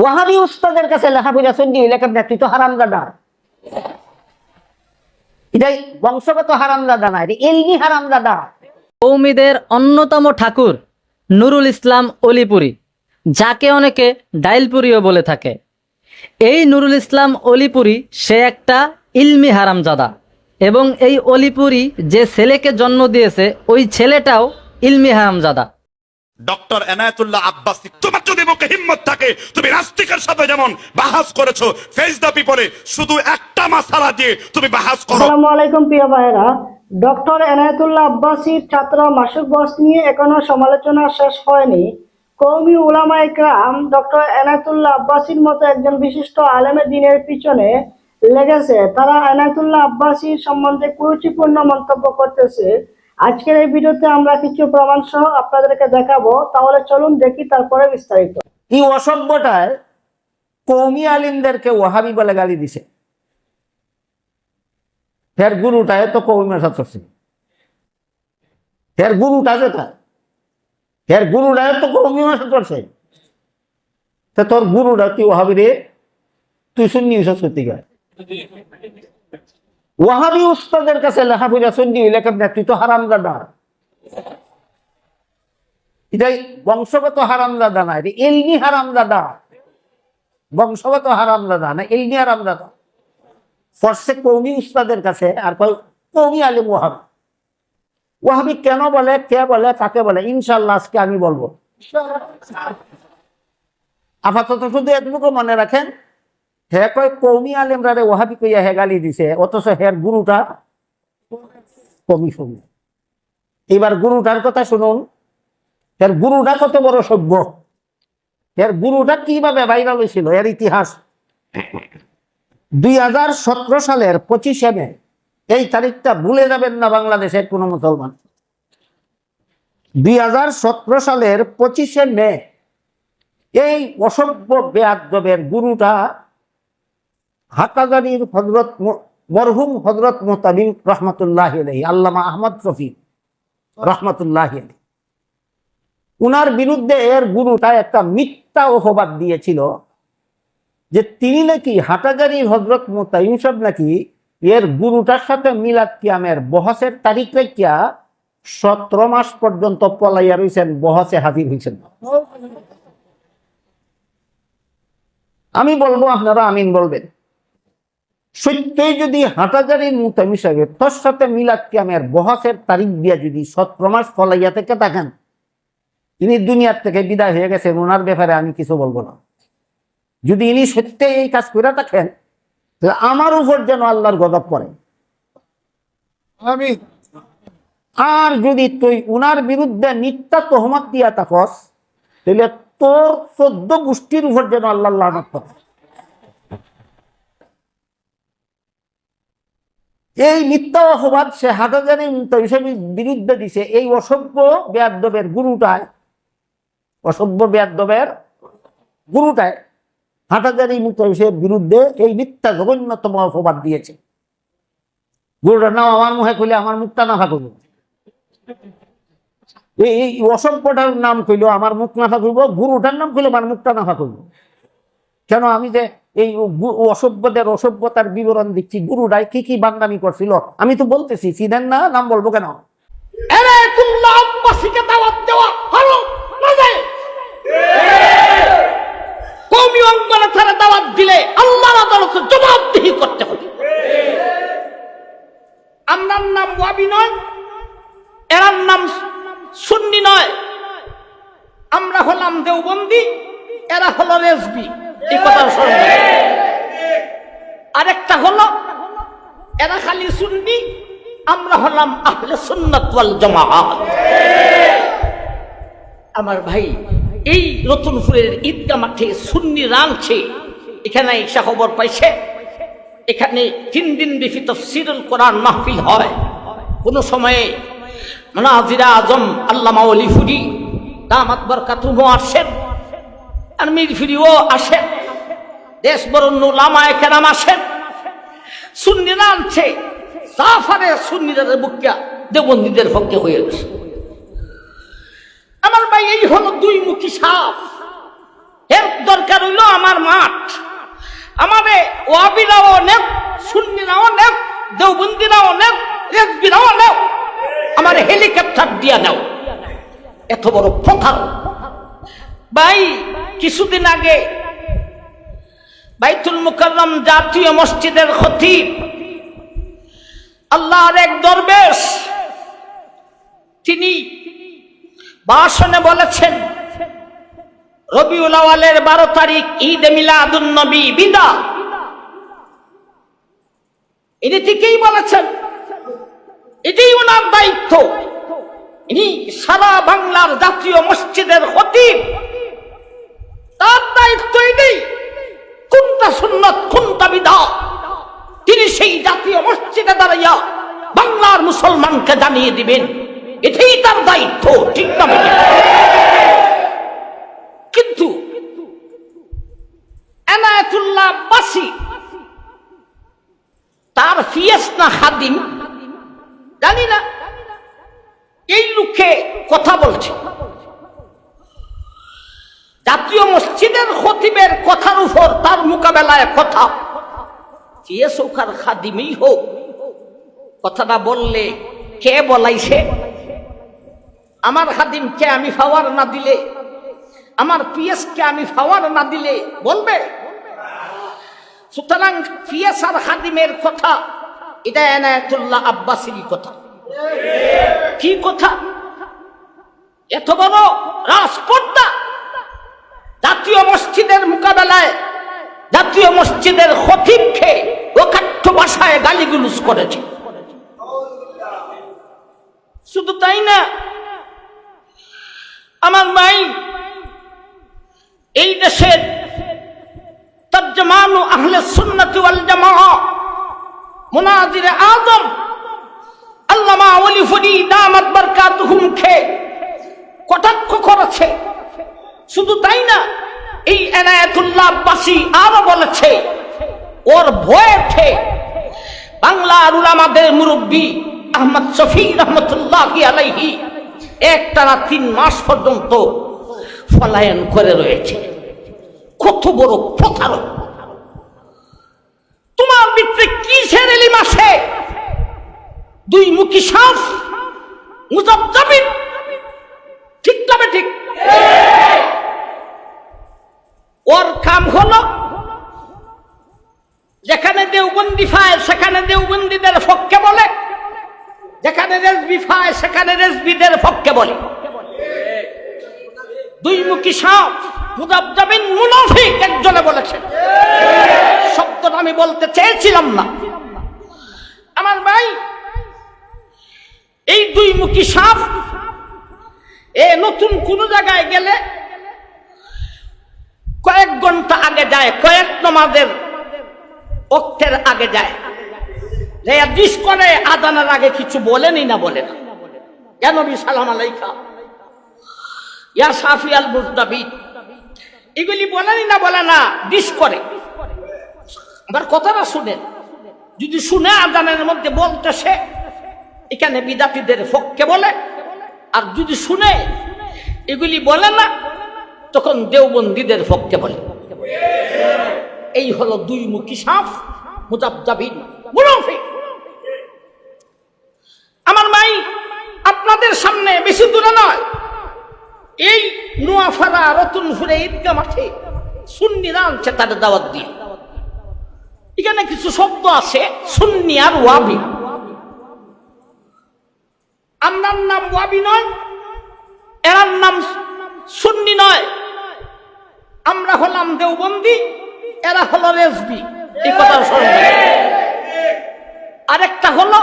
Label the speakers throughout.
Speaker 1: ওয়াহাবি উস্তাদের কাছে লেখাপড়া সন্ধি লেখা তুই তো হারামজাদা। এটাই বংশগত হারামজাদা না এলনি হারামজাদা।
Speaker 2: কৌমিদের অন্যতম ঠাকুর নুরুল ইসলাম অলিপুরি, যাকে অনেকে ডাইলপুরিও বলে থাকে। এই নুরুল ইসলাম অলিপুরি সে একটা ইলমি হারামজাদা এবং এই অলিপুরি যে ছেলেকে জন্ম দিয়েছে, ওই ছেলেটাও ইলমি হারামজাদা।
Speaker 3: ডক্টর এনায়েতুল্লাহ আব্বাসি, তোমার যদি মুখে হিম্মত থাকে, তুমি নাস্তিকের সাথে যেমন বাহাস করেছ ফেস দ্য পিপলে, শুধু একটা মাসালা দিয়ে তুমি বাহাস করো।
Speaker 4: আসসালামু আলাইকুম প্রিয় ভাইরা ডক্টর এনায়েতুল্লাহ আব্বাসীর ছাত্র মাসুক বস নিয়ে এখনও সমালোচনা শেষ হয়নি। কৌমি উলামা ইকরাম ডক্টর এনায়েতুল্লাহ আব্বাসীর মতো একজন বিশিষ্ট আলেমে দিনের পিছনে লেগেছে। তারা এনায়েতুল্লাহ আব্বাসীর সম্বন্ধে কুরুচিপূর্ণ মন্তব্য করতেছে। আজকের এই ভিডিওতে আমরা কিছু প্রমাণ সহ আপনাদেরকে দেখাবো। তাহলে চলুন দেখি তারপরে বিস্তারিত।
Speaker 1: এই অসভ্যটায় কৌমি আলিমদেরকে ওয়াহাবি বলে গালি দিছে। ফের গুরুটায় তো কৌমি মেশা করছে ফের গুরুটা যেটা? ফের গুরুটায় তো কৌমি মেশা করছে তা তোর গুরুটা তুই ওহাবি রে? তুই শুননি সত্যি গায় ওয়াহাবি উস্তাদের কাছে লেখাপড়া শুননি লেখা দেখ তুই তো হারামজাদা। এটাই বংশগত হারামজাদা না, এটা এলনি হারামজাদা। বংশগত হারামজাদা না এলনি হারামজাদা। ফর্সে কৌমি উস্তাদের কাছে আর কৌমি আলিম ওয়াহাবি। ওয়াহাবি কেন বলে, কে বলে, কাকে বলে? ইনশাল্লাহ আজকে আমি বলব। আপাতত শুধু এটুকু মনে রাখেন হে কয় কৌমি আলিমরা রে ওয়াহাবি কইয়া হে গালি দিছে, অথচ হের গুরুটা কমি শুনি এবার গুরুটার কথা শুনুন। এর গুরুটা কত বড় সভ্য। এর গুরুটা কীভাবে ভাইরাল হয়েছিল এর ইতিহাস। দুই হাজার সতেরো সালের পঁচিশে মে, এই তারিখটা ভুলে যাবেন না বাংলাদেশের কোনো মুসলমান। দুই হাজার সতেরো সালের পঁচিশে মে, এই অসভ্য বেয়াদবের গুরুটা হাটাগাড়ির হজরত মরহুম হজরত মোতাবিম রহমতুল্লাহ আলহী আল্লামা আহমদ শফি রহমতুল্লাহ আলহী উনার বিরুদ্ধে এর গুরুটা একটা মিথ্যা অপবাদ দিয়েছিল যে তিনি নাকি হাটাজারি হজরত মোতাইম সব নাকি এর গুরুটার সাথে মিলাদ কিয়ামের বহসের তারিখ রেখিয়া সতেরো মাস পর্যন্ত পলাইয়া রয়েছেন বহসে হাজির হয়েছেন আমি বলব, আপনারা আমিন বলবেন। সত্যই যদি হাটাজারির মোতাইম সাহেব তোর সাথে মিলাদ কিয়ামের বহসের তারিখ দিয়া যদি সতেরো মাস পলাইয়া থেকে থাকেন ইনি দুনিয়ার থেকে বিদায় হয়ে গেছেন ওনার ব্যাপারে আমি কিছু বলব না। যদি ইনি সত্যি এই কাজ করে থাকেন তাহলে আমার উপর যেন আল্লাহর গদব পড়ে।
Speaker 5: আমি
Speaker 1: আর যদি তুই উনার বিরুদ্ধে মিথ্যা তহমত দিয়া থাকস তাহলে তোর চোদ্দ গোষ্ঠীর উপর যেন আল্লাহ লানত এই মিথ্যা অপবাদ সে হাটাজারি হিসেবে বিরুদ্ধে দিছে। এই অসভ্য বেয়াদবের গুরুটায়, অসভ্য বেয়াদবের গুরুটায় হাটাজারি মুতাইশের বিরুদ্ধে এই মিথ্যা জঘন্যতম অপবাদ দিয়েছে। গুরুটার নাম আমার মুখে খুলে আমার মুখটা না ফাঁকব এই অসভ্যটার নাম কইল, আমার মুখ না ফাঁকব গুরুটার নাম কইলে, আমার মুখটা না ফাঁকব কেন আমি যে এই অসভ্যদের অসভ্যতার বিবরণ দিচ্ছি। গুরুটাই কি কি বান্দামি করছিল? আমি তো বলতেছি চিনেন না, নাম বলব কেন?
Speaker 6: দিলে করতে হবে। নয়, এরার নাম সুন্নি নয়। আমরা হলাম দেওবন্দি, এরা হলো রেজবি। আরেকটা হলো, এরা খালি সুন্নি, আমরা হলাম আহলে সুন্নাত ওয়াল জামাআত আমার ভাই, এই রতনপুরের ঈদগা মাঠে সুন্নি রাংছে এখানে ঈশা খবর পাইছে। এখানে তিন দিন ব্যাপী তফসিরুল কোরআন মাহফিল হয়। কোন সময়ে মনাজিরা আজম, আল্লামা অলিফুরি দামাত বরকাতুমও আসেন। আর মিরফিরিও আসেন দেশ বরণ্য লামায় কেরাম আসেন সুন্নিরা আনছে সাফারে সুন্নিরা বুকিয়া দেবন্দীদের পক্ষে হয়ে গেছে। আমার ভাই, এই হলো দুই মুখী সাপ। এর দরকার হইল আমার মাঠ। আমারে ওয়াবিরাও নেও, সুন্নিরাও নেও, দেওবন্দিরাও নেও রেজবিরাও নেও। আমার হেলিকপ্টার দিয়া দাও এত বড় প্রথা ভাই কিছুদিন আগে বাইতুল মুকাররম জাতীয় মসজিদের খতিব, আল্লাহর এক দরবেশ, তিনি ভাষণে বলেছেন, রবিউল আওয়ালের বারো তারিখ ঈদ মিলাদুন নবী, বিদা। ইনি ঠিকই বলেছেন, এটাই ওনার দায়িত্ব। ইনি সারা বাংলার জাতীয় মসজিদের খতিব। তার দায়িত্ব এটাই কোনটা সুন্নত, কোনটা বিধা তিনি সেই জাতীয় মসজিদে দাঁড়াইয়া বাংলার মুসলমানকে জানিয়ে দিবেন। এটাই তার দায়িত্ব, ঠিক না কিন্তু তার ফিয়েস না খাদিম জানি না। এই লোকে কথা বলছে। জাতীয় মসজিদের খতিবের কথার উপর তার মোকাবেলায় কথা। যে সৌখার খাদিমই হোক, কথাটা বললে কে বলাইছে? আমার খাদিমকে আমি ফাওয়ার না দিলে, আমার পিএসকে আমি ফাওয়ার না দিলে বলবে? সুতরাং পিএস আর খাদিমের কথা, এটা এনায়তুল্লাহ আব্বাসির কথা। কি কথা? এত বড় রাজপর্দা? জাতীয় মসজিদের মোকাবেলায়, জাতীয় মসজিদের খতিবকে অকাঠ্য ভাষায় গালিগুলুস করেছে। শুধু তাই না, আমার মাই এই দেশের তর্জমানু আহলে সুন্নতি ওয়াল জামাআ, মুনাজির আজম আল্লামা ওলি ফরি দামাত বারকাতুহুম খে কটাক্ষ করেছে। শুধু তাই না, এই এনায়েতুল্লাহ আরও বলেছে, ওর ভয়েতে বাংলার উলামাদের মুরব্বী আহমদ শফি রহমতুল্লাহ একটানা তিন মাস পর্যন্ত পলায়ন করে রয়েছে। কত বড় প্রতারক। তোমার ভিতরে কিসের এলিম আসে দুই মুখী সাফ মুজাবিন ঠিক তবে ঠিক? হলো, যেখানে দেওবন্দি পায় সেখানে দেওবন্দিদের পক্ষে বলে। যেখানে রেজবি পায় সেখানে রেজবিদের পক্ষে বলে। দুই মুখী সাপ মুদাবজাবিন মুনাফিক একজনে বলেছেন শব্দটা আমি বলতে চেয়েছিলাম না। আমার ভাই, এই দুই মুখী সাপ, এ নতুন কোন জায়গায় গেলে কয়েক ঘণ্টা আগে যায়, কয়েক নমাজের অক্ষের আগে যায়। দিস করে আদানের আগে কিছু বলেনি না বলে না। কেন বি সালাম আলাইকা ইয়া সাফি আল মুজদাবিদ এগুলি বলেনি না বলে না দিস করে। আবার কথাটা শুনেন যদি শুনে আদানের মধ্যে বলতে সে, এখানে বিদাতিদের পক্ষে বলে। আর যদি শুনে, এগুলি বলে না তখন দেওবন্দীদের পক্ষে বলে। এই হলো দুই মুখী সাপ মুজাবজাবিন আমার মাই, আপনাদের সামনে বেশি দূরে নয়। এই নোয়াফারা রতনপুরে ঈদগা মাঠে সুন্নিরা আনছে তাদের দাওয়াত দিয়ে। এখানে কিছু শব্দ আছে, সুন্নি আর ওয়াবি। আমার নাম ওয়াবি নয়, এরার নাম সুন্নি নয়। আমরা হলাম দেওবন্দি, এরা হলো রেসবি এই কথা শুনবে আরেকটা হলো,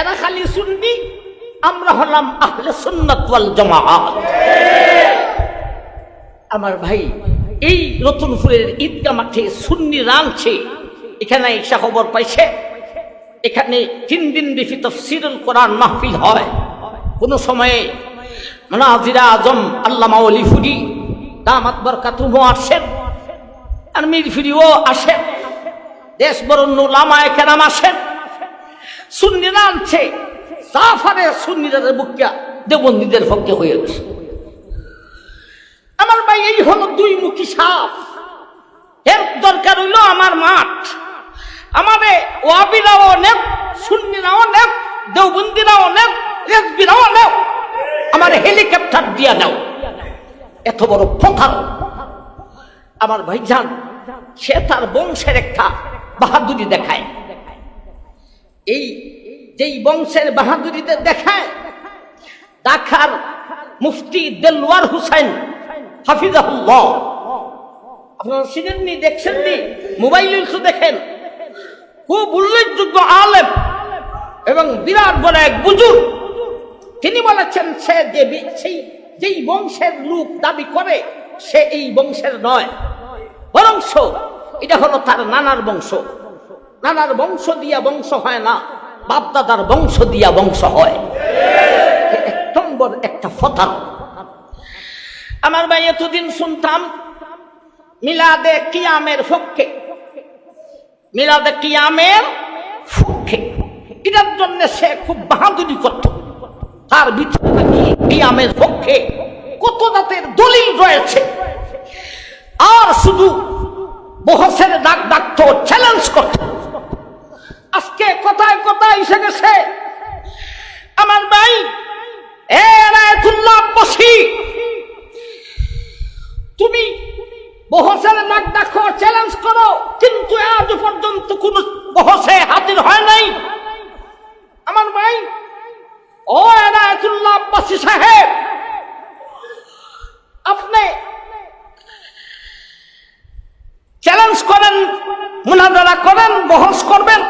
Speaker 6: এরা খালি সুন্নি, আমরা হলাম আহলে সুন্নাত ওয়াল জামাআত। আমার ভাই, এই রতনপুরের ঈদগা মাঠে সুন্নি রাঁধছে। এখানে এসে খবর পাইছে, এখানে তিন দিন ব্যাপী তফসিরুল কোরআন মাহফিল হয়। কোন সময়ে মনাজিরা আজম, আল্লামা অলি ফুরি দামাত বরকাতুহ আসেন, আর মির ফিরিও আসেন, দেশ বরণ্য লামায় কেরাম আসেন। সুন্নিরা আনছে সাফারে সুন্নিদের বুকিয়া দেবন্দীদের পক্ষে হয়ে গেছে। আমার ভাই, এই হলো দুই মুখী সাপ। এর দরকার হইল আমার মাঠ। আমারে ওয়াবিরাও নেব সুন্নিরাও নেব দেওবন্দিরাও নেব রেজবিরাও নেব আমার হেলিকপ্টার দিয়া দাও এত বড় প্রথার আমার ভাইজান, সে তার বংশের একটা বাহাদুরি দেখায়। এই যেই বংশের বাহাদুরিতে দেখায়, ঢাকার মুফতি দেলওয়ার হুসাইন, হাফিজাহুল্লাহ। আপনারা চিনেননি, দেখছেননি? মোবাইল দেখেন। খুব উল্লেখযোগ্য আলেম এবং বিরাট বড় এক বুজুর তিনি বলেছেন, সে যে সেই যেই বংশের লোক দাবি করে, সে এই বংশের নয়। বরংশ এটা হলো তার নানার বংশ। নানার বংশ দিয়া বংশ হয় না, বাপদাদার বংশ দিয়া বংশ হয়। এক নম্বর একটা ফতাল আমার ভাই, এতদিন শুনতাম, মিলাদে কিয়ামের পক্ষে মিলাদে কিয়ামের পক্ষে এটার জন্য সে খুব বাহাদুরি করত। তার ভিতরে পক্ষে কত দাঁতের দলিল রয়েছে? আর শুধু বহসের ডাক ডাকতো চ্যালেঞ্জ করত। আজকে কোথায় কোথায় এসে গেছে? আমার ভাই, এ রায়তুল্লাহ বসি তুমি বহসের নাক ডাকো চ্যালেঞ্জ করো কিন্তু আজ পর্যন্ত কোন বহসে হাজির হয় নাই আমার ভাই ও এনায়তুল্লাহ আব্বাসী সাহেব আপনি চ্যালেঞ্জ করেন মুনাজারা করেন বহস করবেন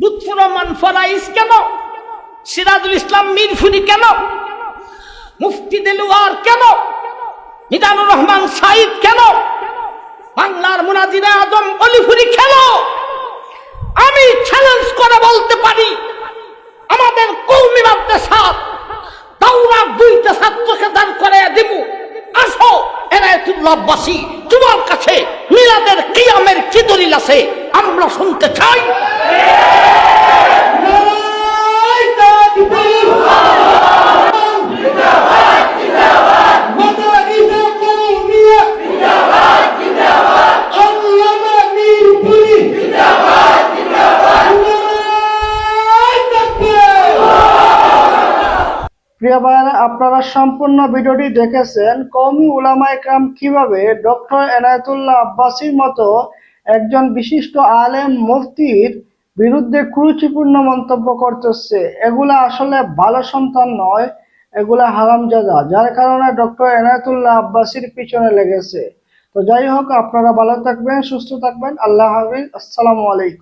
Speaker 6: লুৎফুর রহমান ফরাইজ কেন? সিরাজুল ইসলাম মিরফুরি কেন? মুফতি দেলুয়ার কেন? মিজানুর রহমান সাইদ কেন? বাংলার মুনাজিরা আজম অলিফুরি কেন? আমি চ্যালেঞ্জ করে বলতে পারি, আমাদের কৌমি মাদ্রাসার দাউরা দুইটা ছাত্রকে দান করে দিব। আসো এনায়তুল্লাহবাসী তোমার কাছে মিলাদের কিয়ামের কি দলিল আছে? আমরা শুনতে চাই।
Speaker 4: প্রিয় আপনারা সম্পূর্ণ ভিডিওটি দেখেছেন কমি উলামা একরাম কীভাবে ডক্টর এনায়েতুল্লাহ আব্বাসীর মতো একজন বিশিষ্ট আলেম মুফতির বিরুদ্ধে কুরুচিপূর্ণ মন্তব্য করতেছে। এগুলা আসলে ভালো সন্তান নয়, এগুলা হারামজাদা, যার কারণে ডক্টর এনায়তুল্লাহ আব্বাসির পিছনে লেগেছে। তো যাই হোক, আপনারা ভালো থাকবেন, সুস্থ থাকবেন। আল্লাহ হাফিজ। আসসালামু আলাইকুম।